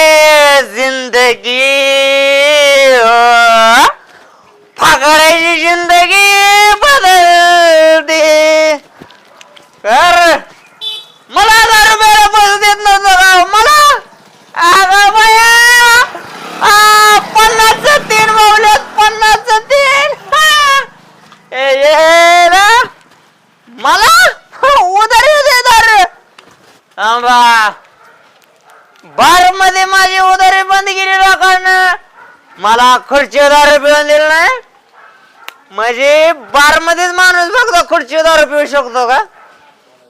ये जिंदगी हो जिंदगी बदल दे. अरे मला हजार रुपयाला पैसे देत नव्हतं राव मला? अगं बया. आ, पन्नासचं तीन मावल्यात पन्नासचं तीन. ए, ये ना. मला? उधारी दे दार बार मध्ये माझी उदारी बंद केली लोकांना. मला खुर्ची दारू पिऊन दिलं नाही. म्हणजे बार मध्येच माणूस बघतो खुर्ची दारू पिऊ शकतो का?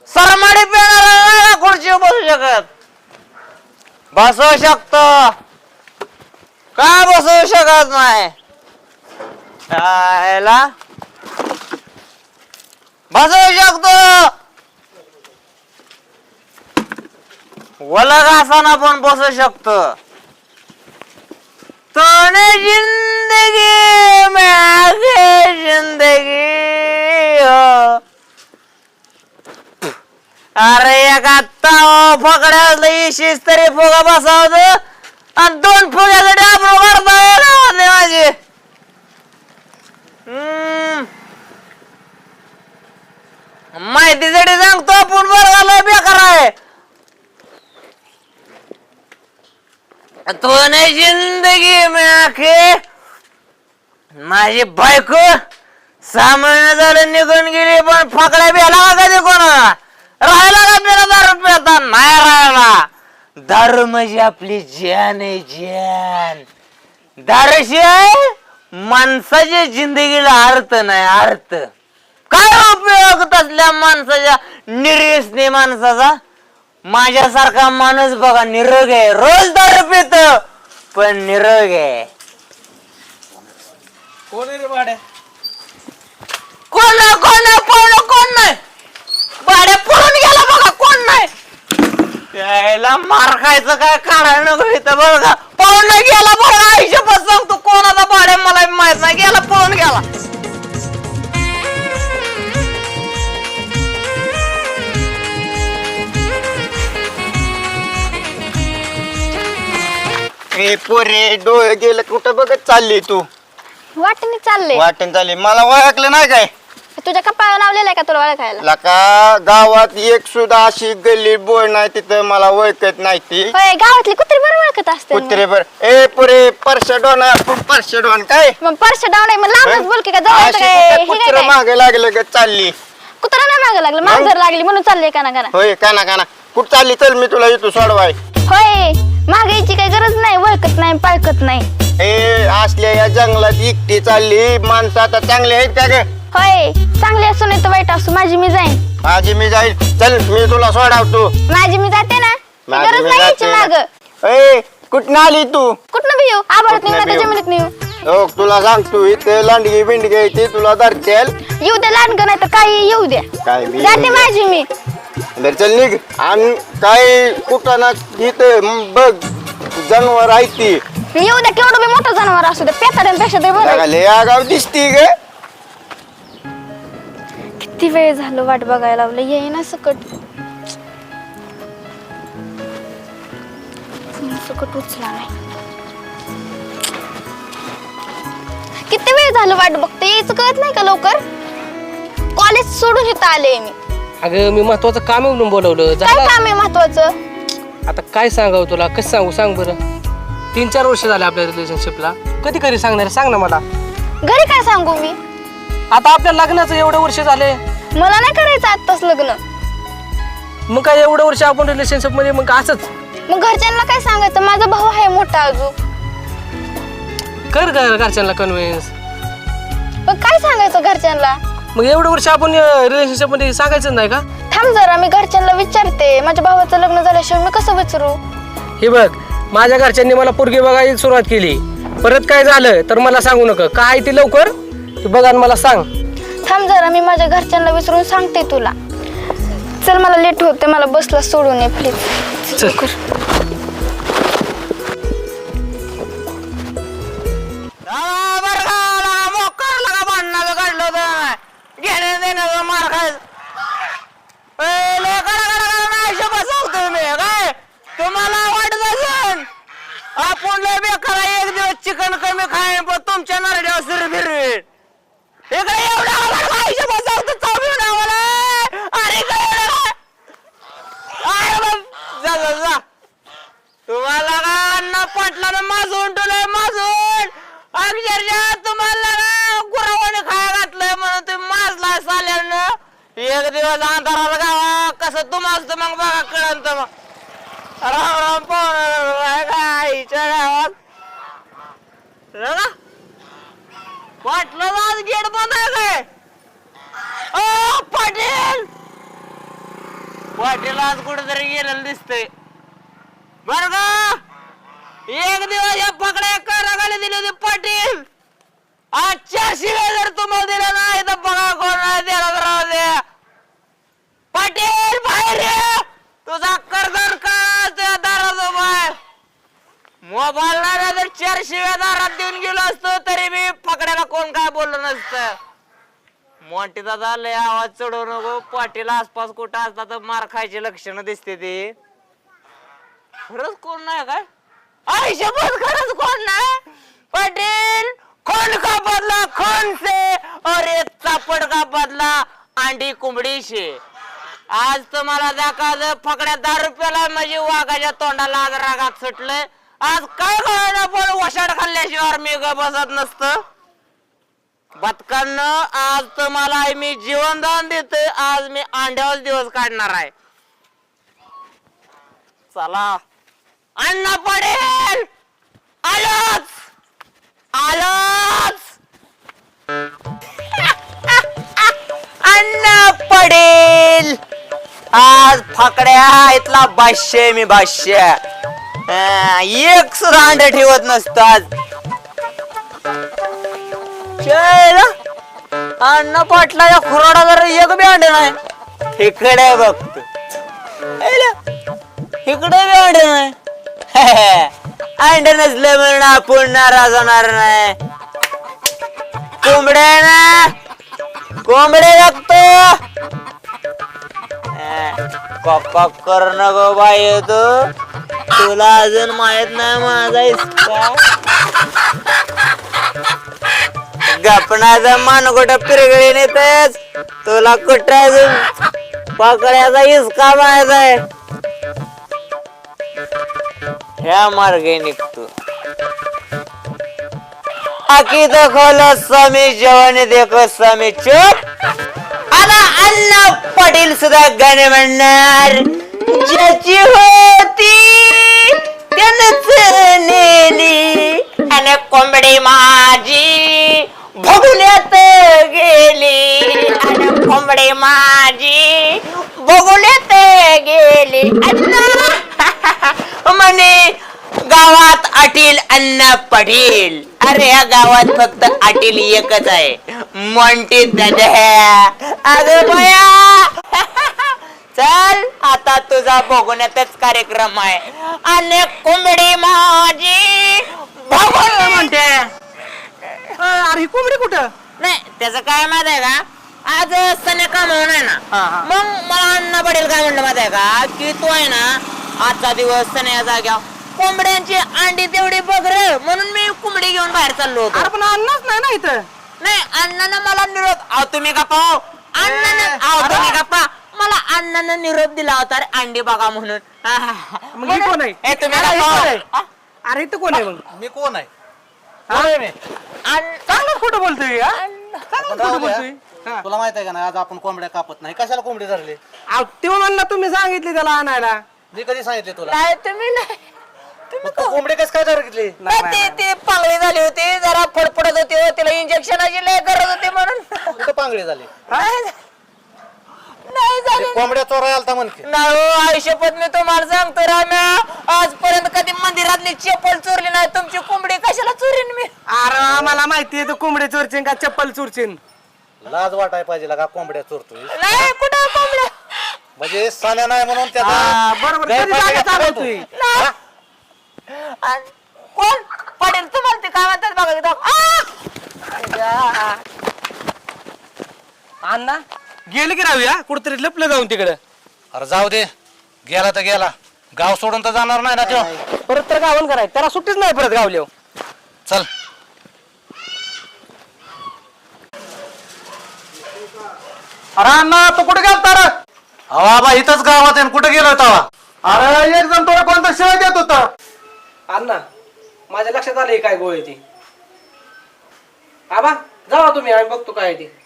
सरमाडी पिणारा नाही का खुर्ची बसू शकत? बसू शकतो. का बसू शकत नाही? यायला बसू शकतो. वलग असाना पण बसू शकतो. तने जिंदगी मागे जिंदगी हो. अरे एक आत्ता फकड्याला इशीच तरी फुगा बसावत आणि दोन फुग्यासाठी आपण करता येणार माझे हम्म. माहितीसाठी सांगतो आपण बरं बेकार आहे दोन जिंदगी में आखे. माझी बायको सामान्य झालं निघून गेली पण फकड्या प्याला का कधी कोणाला? राहिला का पेला दारू पिता? नाही राहिला. दारू म्हणजे आपली जान आहे जान दारूशिवाय माणसाच्या जिंदगीला अर्थ नाही अर्थ. काय उपयोग तसल्या माणसाच्या निर्यसनी माणसाचा? माझ्यासारखा माणूस बघा निरोग आहे. रोज दारू पित. पण निरोग आहे. कोण रे भाड्या? कोण नाही कोण नाही कोण कोण नाही. भाड्या पळून गेला बघा कोण नाही. यायला मार खायचं काय काढायला नको इथं बघा पळून नाही गेला बघा आयुष्यभर सांगतो कोणाचा भाड्या मला माहीत नाही. गेला पळून गेला. ए पोरे डोळे गेले कुठं बघत चालली तू? वाटणी चालले. वाटेन चालली. मला ओळखलं नाही काय? तुझ्या कपाळावर लावलेलं आहे का तुला ओळखायला? लका गावात एक सुद्धा अशी गल्ली बोळ नाही तिथं मला ओळखत नाही ती. होय गावातली कुत्री बरं ओळखत असते कुत्रे बर. ए पुरे परशा डोन परशा डोन काय? मग पर्स डाऊन आहे मग लांबच बोल की का जवळ काय? हे कुत्रं काय? मागे लागलं ग चालली? कुत्रा नाही मागं लागलं मांजर लागली म्हणून चालले का ना होय काना काना कुठं चालली? चल मी तुला येतो सोडवाय. होय. मागायची काही गरज नाही ओळखत नाही पाळखत नाही. ए असल्या या जंगलात एकटी चालली माणसं आता चांगली आहेत का ग? होय चांगली असू नाही तर वाईट असू माझी मी जाईन. माझी मी जाईल. चल मी तुला सोडावतो. माझी मी जाते ना? माझी गरज मी नाही यायची जाते. माग. ए कुठं आली तू? कुठनं बी येऊ? आभाळात कुठनं नाही बी तर येऊ. जमिनीत नेऊ. हो तुला सांगतो इथे लांडगी बिंडगी आहे ती तुला धरतेल. येऊ दे लांडग नाही तर काही येऊ द्या काय बी जाते द्या. माझी मी. बरं चल निघ. आणि काय कुठं ना इथं बघ जनावर आहे ती. येऊ द्या केवढं बी मोठं जनावर असू दे पेताड्यांपेक्षा तरी बरं. आहे. लय आगाव दिसती ग. किती वेळ झालं वाट बघायला लावलं येईना सकट. सकट उचला नाही. किती वेळ झालं वाट बघते यायचं कळत नाही का लवकर? कॉलेज सोडून इथं आले मी. अगं मी महत्वाचं काम आहे म्हणून बोलवलं. काय झालं काम आहे महत्वाचं? आता? काय सांगावं तुला? कसं सांगू? सांग बरं. तीन चार वर्ष झाले आपल्या रिलेशनशिपला कधी कधी सांगणार आहे? सांग ना मला. घरी काय सांगू मी? आता आपल्या लग्नाचं एवढं वर्ष झाले. मला नाही करायचं आत्ताच लग्न. मग काय एवढं वर्ष आपण रिलेशनशिपमध्ये? मग असंच. मग घरच्यांना काय सांगायचं? माझा भाऊ आहे मोठा अजून. कर घर घरच्यांना कन्व्हिन्स पण काय सांगायचं घरच्यांना? मग एवढं वर्ष आपण रिलेशनशिपमध्ये सांगायचं नाही का? थांब जरा मी घरच्यांना विचारते. माझ्या भावाचं लग्न झाल्याशिवाय मी कसं विचारू? हे बघ माझ्या घरच्यांनी मला पोरगी बघायला सुरुवात केली. परत काय झालं तर मला सांगू नका. काय ती लवकर? तू बघ आणि मला सांग. थांब जरा मी माझ्या घरच्यांना विचारून सांगते तुला. चल मला लेट होते मला बसला सोडून ये प्लीज चल. होतं घेण्या मार खायचं सांगतोय मी काय? तुम्हाला वाटत असेल आपण लय बेकार एक दिवस चिकन कमी खाईन पण तुमच्या नरड्यावर सिर फिरवीन इकडे एवढा आला काय शपथ सांगतो चालू ना मला अरे काय एवढं काय? अरे बा, जा जा जा तुम्हाला का अन्न पाटलानं माझून तुला माझून अक्षरशः तुम्हाला ना गुरावाने खाया घातलंय म्हणून तुम्ही माजलाय साल्यानं एक दिवस अंधाराला गावा कसं तुम्हाला मग बघा कळन तर मग. राम राम पाहुणा गाईच्या गावात. वाटलं आज गेट बंद आहे काय? ओ पाटील! पाटील आज कुठेतरी गेलेलं दिसतंय. बर का? एक दिवस या पकड्या करागाली दिली होती पाटील. आजच्या शिवाय जर तुम्हाला दिलं नाही तर बघा कोण नाही द्यायला तर राहू द्या. पाटील बाहेर ये! तुझा कर्जन का तुझ्या मोबाईल नाही तर चार दारात देऊन गेलो असतो तरी मी पकड्याला कोण काय बोललं नसतं. मोठी दादा लय आवाज चढवू नको. पाटील आसपास कुठं असता तर मार खायची लक्षणं दिसते ती. खरंच कोण नाही काय? आई खरंच कोण नाही? पाटील कोण का बदला? कोण से अरे चापड का बदला? अंडी कुंबडी शे आज तुम्हाला दाखवलं फकड्या दहा रुपयाला म्हणजे वाघाच्या तोंडाला आज रागात सुटलंय आज काय कळलं पण वशाड खाल्ल्याशिवाय मी ग बसत नसतं. बतकांना आज तुम्हाला मी जीवनदान देतोय. आज मी अंड्यावर दिवस काढणार आहे. चला. अण्णा पडेल! फाकड्या इथला भाष्य मी भाष्य एक सुद्धा अंड ठेवत नसतात आज. चला. अण्णा खुराडा जर एक बी अंडे नाही. इकडे बघतो इकडे बी अंडे नाही. अंडे नसले म्हणून आपण नाराज होणार नाही. कोंबड्या ना. कोंबडे बघतो कॉक कर नको बाय तू. तुला अजून माहीत नाही माझा इसका गपणाचा मान कुठं पिरगळी नेतेच तुला कुठं अजून पकड्याचा इसका माहीत आहे? ह्या मार्गे निघतो. आकी खोल स्वामी जेवण देखो स्वामी. चुप! आता अण्णा पाटील सुद्धा गाणे म्हणणार. ज्याची होती त्यानच नेली. आणि कोंबडी माझी भगुल्यात गेली. आणि कोंबडी माझी भगुल्यात गेली. अण्णा म्हणे गावात आटील अण्णा पडेल अरे या गावात फक्त आटील एकच आहे. मोंटी दादा अगं बया चल आता तुझा बघण्यातच कार्यक्रम आहे. आणि कोंबडी माझी. म्हणते. अरे कोंबडी कुठं? नाही त्याचं काय माहीत आहे का? आज सने कामावून आहे ना. मग मला अण्णा पडेल काय म्हणलं माहीत आहे का? की तू आहे ना आजचा दिवस सने जाग्या कोंबड्यांची अंडी तेवढी बघ रे. म्हणून मी कोंबडी घेऊन बाहेर चाललो होतो. पण अन्नच नाही ना इथं. नाही अण्णानं मला निरोप. अहो तुम्ही गप्पा हो. अण्णानं तुम्ही गप्पा. मला अण्णानं निरोप दिला होता रे अंडी बघा म्हणून. मग ही कोण आहे? हे तुम्ही अरे, हे. कोण. आहे? अरे इथं कोण आहे मग? मी कोण आहे? अण्ण- चांगलं खोटं बोलतोय हा? चांगलं खोटं बोलतोय. हा. तुला माहीत आहे का ना आज आपण कोंबड्या कापत नाही. कशाला कोंबडी धरली? अहो, तेव्हा म्हणला तुम्ही सांगितले त्याला आणायला. मी कधी सांगितले तुला? नाही तुम्ही नाही. मग तू कोंबडी कस काय धरली नाही, ते ते पांगळी झाली होती जरा फडफडत होती तिला इंजेक्शनाची लय गरज होती म्हणून. कुठं पांगडी झाली? नाही झाली. कोंबड्या चोराय आलता म्हणते नाही हो आयुष्यपत मी तुम्हाला सांगतो राम्या आजपर्यंत कधी मंदिरातली चप्पल चोरली नाही तुमची कोंबडी कशाला चोरीन मी? अरे आम्हाला माहिती आहे तू कोंबडे चोरचीन का चप्पल चोरचीन? लाज वाटाय पाहिजे का कोंबड्या चोरतोय. नाही कुठं कोंबड्या? म्हणजे साल्या नाही म्हणून त्याचा हा, बरोबर कधी गैरफायदा जागा घेतला चालवतोय? तू. नाही. आणि कोण? पटेल तुम्हाला ते काय म्हणतात बघा. आ! अण्णा गेले की राहूया? कुठतरी लपलं जाऊन तिकडं. अरे जाऊ दे. गेला तर गेला. गाव सोडून तर जाणार नाही ना तो. परत तर गावन करायचं. त्याला सुट्टीच नाही परत गावल्या चल. अरे अण्णा तू कुठे गेलता रे? अहो आबा इथंच गावात आहे कुठे गेलो होता अरे एक जण तुला कोणता शिवाय देत होता? अण्णा माझ्या लक्षात आलंय काय गोळ आहे ती. आबा जावा तुम्ही आम्ही बघतो काय आहे ते.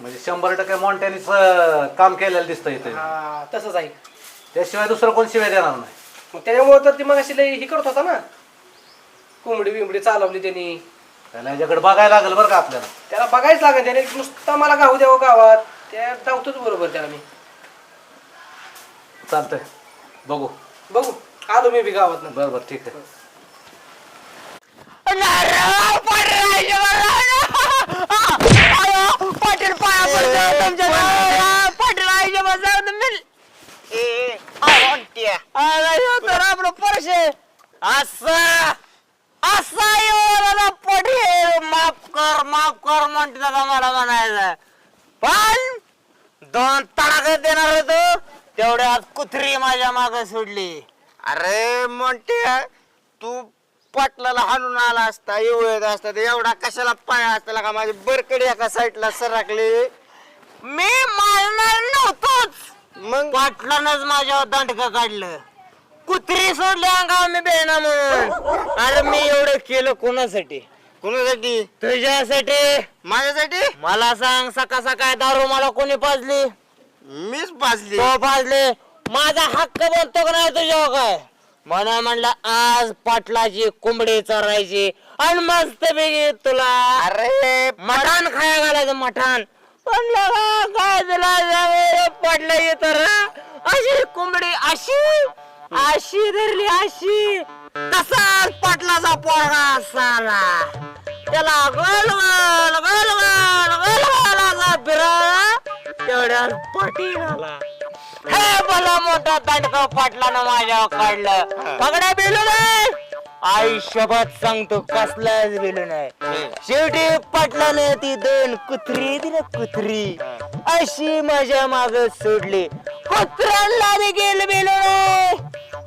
म्हणजे शंभर टक्के मॉन्टॅनीच काम केलेलं दिसतं इथे. हा तसंच आहे. त्याशिवाय दुसरं कोण शिवाय देणार नाही. मग त्याच्यामुळे तर ती मग अशी लई ही करत होता ना. कोंबडी बिंबडी चालवली त्यांनी. त्याला याच्याकडे बघायला लागेल बरं का आपल्याला. त्याला बघायच लागेल त्याने नुसता मला गाव द्यावं गावात. त्या धावतोच बरोबर त्याला मी. चालतंय. बघू. बघू. आलो मी बी गावात बरं बरं ठीक आहे नारळ पडरायचे मला. आयो, पाटील पाया पडतो तुमच्या नारळ पडरायचे मला तुम्ही आयो, तर आपलं परशे असा असा येऊ पटेल माफ कर माफ कर म्हणते दादा मला म्हणायचं पण दोन तडाखे देणार होतो तेवढ्यात कुत्री माझ्या मागे सोडली अरे मोठे तू पाटलाला हाणून आला असता एवढं असता तर एवढा कशाला पाय असता का? माझी बरकडी एका साईडला सरकली. मी मारणार नव्हतोच. मग? पाटलानच माझ्यावर दांडक काढलं. कुत्री सोडली अंगावर मी बेना म्हणून. अरे मी एवढं केलं कोणासाठी? कुणासाठी? तुझ्यासाठी. माझ्यासाठी? मला सांग सकाळ सकाळ दारू मला कोणी पाजली? मीच पाजली. तो पाजले. माझा हक्क बनतो का नाही तुझ्यावर काय? म्हणा म्हणलं आज पाटलाची कोंबडी चरायची आणि मस्त पैकी तुला अरे मटण खाया घालायचं पण लगा काय तुला पडलं येत अशी कोंबडी अशी? अशी धरली अशी. तसाच पाटलाचा पोरगा असाला? त्याला गोल गोल गोल गोल गोल गोलाचा फिरवला तेवढ्यात पाठी आला. हे मला मोठा दांडका पाटलानं माझ्यावर काढलं. पगड्या बिलू नाही. आयुष्यभर सांगतो कसलाच बिलू नाही. शेवटी पाटलाने ती दोन कुत्री दिली कुत्री. अशी माझ्या माग सोडली. कुत्र्यांना गेलं बिलू नाही.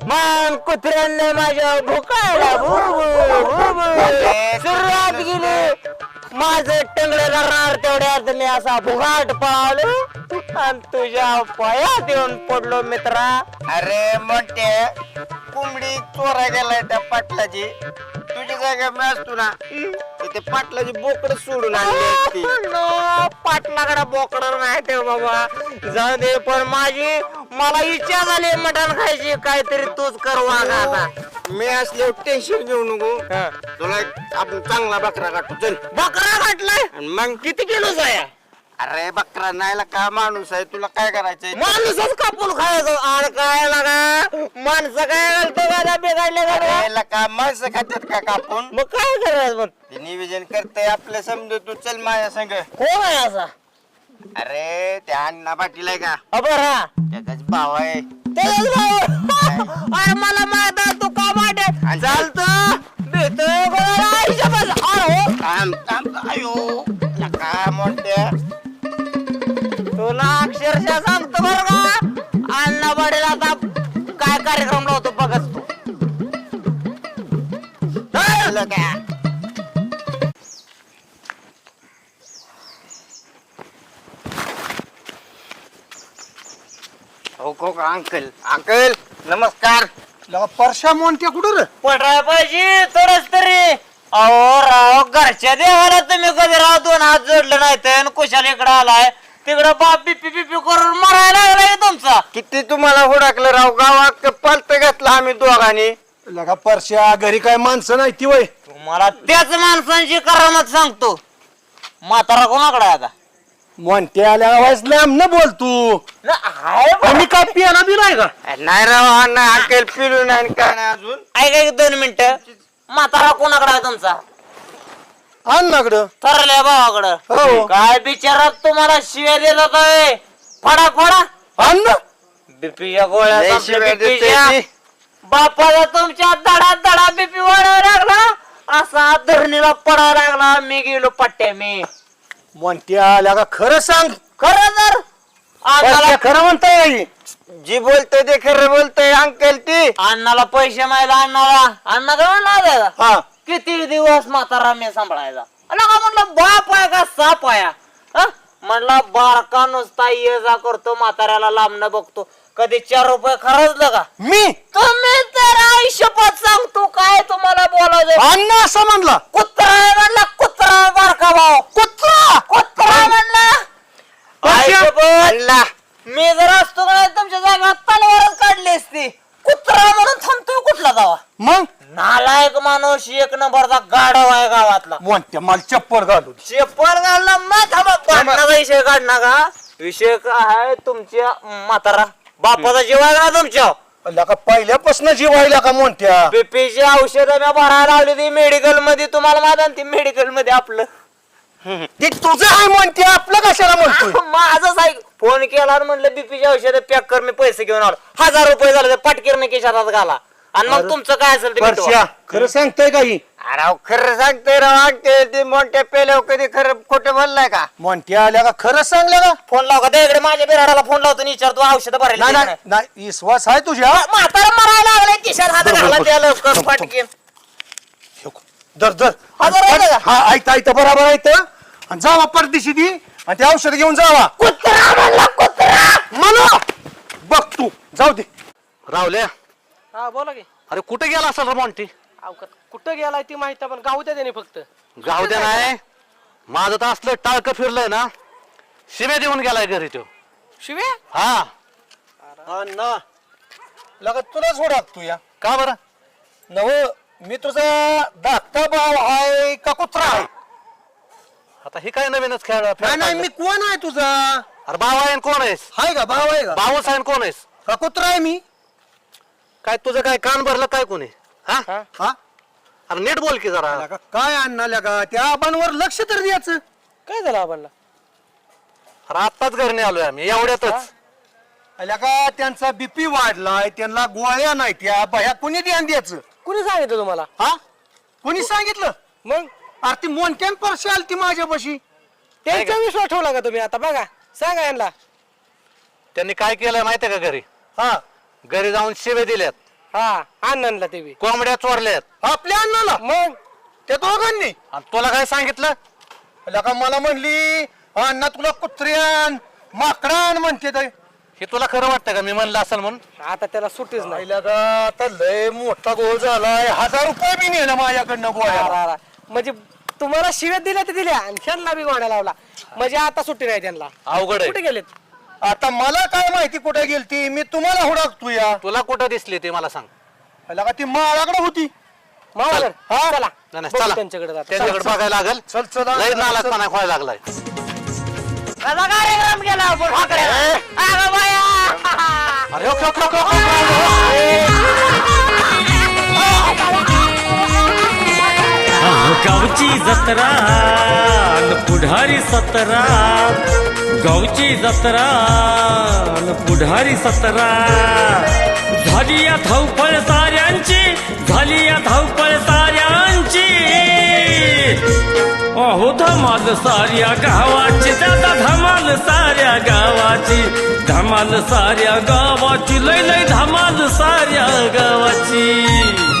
मग कुत्र्यांनी माझ्या भुकायला भुबु सुरुवात गेली. माझं टंगडं करणार तेवढ्यात मी असा भुगाट पावलो. आणि तुझ्या पायात येऊन पडलो मित्रा. अरे मोठे कोंबडी चोरा गेलाय त्या पाटलाची. तुझी जागा मी असतो ना तर ते पाटलाची बोकड सोडून आणली असती नो, पाटलाकडे बोकडं नाही ते बाबा. जाऊ दे पण माझी मला इच्छा झाली मटण खायची काहीतरी तूच कर वागा आता. मी असल्यावर टेन्शन घेऊ नको. तुला एक आपण चांगला बकरा काढतो. चल. बकरा काटलाय आणि मग? किती किलोच आहे अरे बकरा नाहीला का माणूस आहे? तुला काय करायचंय? माणूसच कापून खायचो. आड काय लागा माणसं काय घालतो गाड्या बिघडल्या गाड्या अरे का माणसं खात्यात का कापून? मग काय करायचं मग? ते निवेदन करते आपलं समज तू चल माझ्या संग. कोण आहे असा? अरे त्या अण्णा पाटील आहे का? अबर हा. त्याचाच भाव आहे. तेच भाऊ. अरे मला माहीत आहे तू का वाटे चालतो काम काम अयो. नका मोठ्या को अंकल. अंकल नमस्कार. परशा मोंट्या कुठं रे? पटाय पाहिजे थोडस तरी. अहो राव घरच्या देवाला तुम्ही कधी राव दोन हात जोडले नाही तर? कुशाल इकडे आलाय. तिकडे बाप बिपी बिपी करून मरायला लागलाय तुमचा? किती तुम्हाला हुडाकलं राव? गावात पालत घातला आम्ही दोघांनी? लगा परशा घरी काय माणसं नाही ती वय. तुम्हाला त्याच माणसांची करामत सांगतो. म्हातारा कोणाकडे आहे आता? म्हणते आल्या आवाज लांब न बोल तू. बा. मी काय पियाला दिलाय का? नाही राव अण्णा पिलू नाही काय नाही अजून? ऐका एक दोन मिनिट. म्हातारा कोणाकडे आहे तुमचा? अन्नाकडं ठरलंय भावाकडं. हो. काय बिचारा तुम्हाला शिव्या दिला काय फडा फडा. अन्न बीपीच्या गोळ्या लय संपल्या शिव्या. बापाला तुमच्या दडा दडा बीपी वाढायला लागला. असा धरणीला पडायला लागला. मी गेलो पट्ट्या मी. म्हणते आल्या का खरं सांग. खरं तर? अण्णाला खरं म्हणताय जी बोलतोय ते खरं बोलतोय अंकल ती. अण्णाला पैसे माहिला अण्णाला. अण्णा काय म्हणला हा. किती दिवस म्हातारा मी सांभाळायचा? अण्णा का म्हणलं बाप आहे का साप आहे? हा? म्हणला बारका नुसता ये जा करतो म्हाताऱ्याला लांबणं बघतो. कधी चार रुपये खरंचलं का? मी? तुम्ही तर आयुष्यपत सांगतो काय तुम्हाला बोलायचं? अन्न असं म्हणला. कुत्रा आहे म्हणला कुत्रा बारका भाऊ कुत्रा कुत्रा म्हणला आयुष्यपत अण्णा मी जर असतो का नाही तुमच्या जागा तलवारच काढली असती कुत्रा म्हणून थांबतोय कुठला जावा मग नालायक माणूस एक नंबरचा गाढव आहे गावातला. म्हणते मला चप्पल घालू दे. चप्पल घालला थांबा भांडणाचा विषय काढणार का? विषय काय आहे तुमच्या म्हातारा? बापाचा जीव आहे का तुमच्या? आल्या का पहिल्यापासून जीवायला का म्हणत्या बीपीची औषधं मी भरायला लावली ती मेडिकलमध्ये तुम्हाला आहे ना ती मेडिकलमध्ये आपलं. ते तुझं आहे म्हणते आपलं कशाला म्हणतोय? माझंच ऐक फोन केला आणि म्हणलं बीपीची औषधं पॅक कर मी पैसे घेऊन आलो. हजार रुपये झाले पाटकीर केशात घाला. आणि मग तुमचं काय असेल ते परश्या. खरं सांगतोय काही अरे अहो, खरं सांगतोय राव अंकल ती मोठ्या पेल्यावर कधी खरं खोटं बोललाय का? म्हणते आल्या का? खरं सांगलं का? फोन लाव का? दे इकडे माझ्या बिराडाला फोन लावतो विचारतो औषधं भरायला नाही नाही नाही. विश्वास आहे तुझ्या. म्हातारा मरायला लागलाय खिशात हात बरोबर, घाला बरोबर. त्या लवकर थांब, पटकीन दर दर हजार आहे का? हा ऐकता ऐकता बरोबर ऐकतं आणि जावा परदेशी ती आणि ते औषध घेऊन जावा. कुत्रा म्हणला कुत्रा! मला बघ तू जाऊ दे. रावल्या. हा बोला की. अरे कुठे गेला असेल रे मॉन्टी अहो, क- कुठं गेलाय ती माहिती पण गाव द्या त्याने फक्त. जाऊ दे नाही. माझं तर असलं टाळकं फिरलंय ना. शिव्या देऊन गेलाय घरी तो. शिव्या हा. अण्णा लगत तुला सोडा तू या. का बरं? नव मी तुझा धाकटा भाव आहे का कुत्रा? आहे आता हे काय नवीनच खेळ नाही नाही मी कोण आहे तुझा? अरे भाऊ आहे न कोण आहेस? हाय का भाव आहे का? भाऊच आहे न कोण आहेस? का कुत्रा आहे मी? काय तुझं काय कान भरलं काय कोणी? हा? हा? अरे नीट बोल की जरा. लगा काय अण्णा लगा त्या आबांवर लक्ष तर द्यायचं. काय झालं आपण अरे आत्ताच घरी आलोय आम्ही एवढ्यातच. लगा त्यांचा बीपी वाढलाय त्यांना गोळ्या नाही त्या बाया कुणी ध्यान द्यायचं? कुणी सांगितलं तुम्हाला? हा? कुणी सांगितलं? मग? अरे ती मोनक्यान परशी आली ती माझ्यापाशी. त्यांचा विश्वास ठेवला का तुम्ही आता? बघा सांगा यांना. त्यांनी काय केलंय माहितीये का घरी? हा. घरी जाऊन शिव्या दिल्यात. हा ते बी कोंबड्या चोरल्यात. आपल्या अण्णाला? मग? त्या दोघांनी. आणि तुला काय सांगितलं? लगा मला म्हणली अण्णा तुला कुत्र्यान माकडान म्हणते ते. हे तुला खरं वाटतं का? मी म्हणलं असेल म्हणून. आता त्याला सुट्टीच नाही. आता लय मोठा गोळ झालाय. हजार रुपये बी नेलं माझ्याकडनं रा, गोळ्या. रा, रा. म्हणजे तुम्हाला शिव्या दिल्या ते दिल्या आणि त्यांना बी गोण्या लावला. म्हणजे आता सुट्टी नाही त्यांना. अवघड कुठे आहे गेलेत? आता मला काय माहिती कुठे गेलती? मी तुम्हाला हुडकतो या. तुला कुठं दिसली ते? मला सांग. लगा ती माळाकडे होती. मावळ हा? चला. नाही, नाही, बघू चला. त्यांच्याकडे जाता. त्यांच्याकडे बघायला लागल. चल लय लागलाय. कार्यक्रम! अरे गावची जत्रा पुढारी सतरा। गावची जत्रा पुढारी सतरा। झाली या धावपळ साऱ्यांची झाली या धावपळ साऱ्यांची। अहो धमाल साऱ्या गावाची दादा धमाल साऱ्या गावाची। धमाल साऱ्या गावाची लय लय धमाल साऱ्या गावाची।